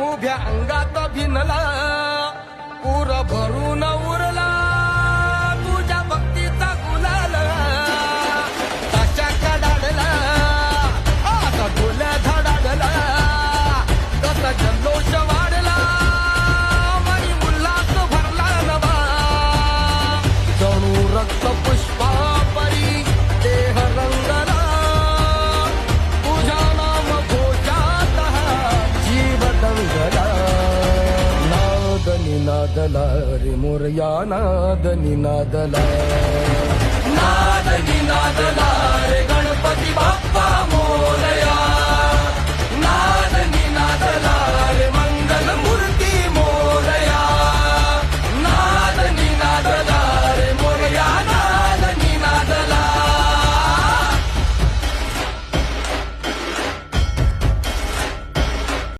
उभ्या अंगात भिनला पूर भरून उरला. तुझ्या भक्तीचा गुलाल ताच्या कडाडला आता डोल्या धडाडला तसा जल्लोष वाढला. मनी उल्हास भरला नवा. जणू रक्त निनादला रे मोरया नाद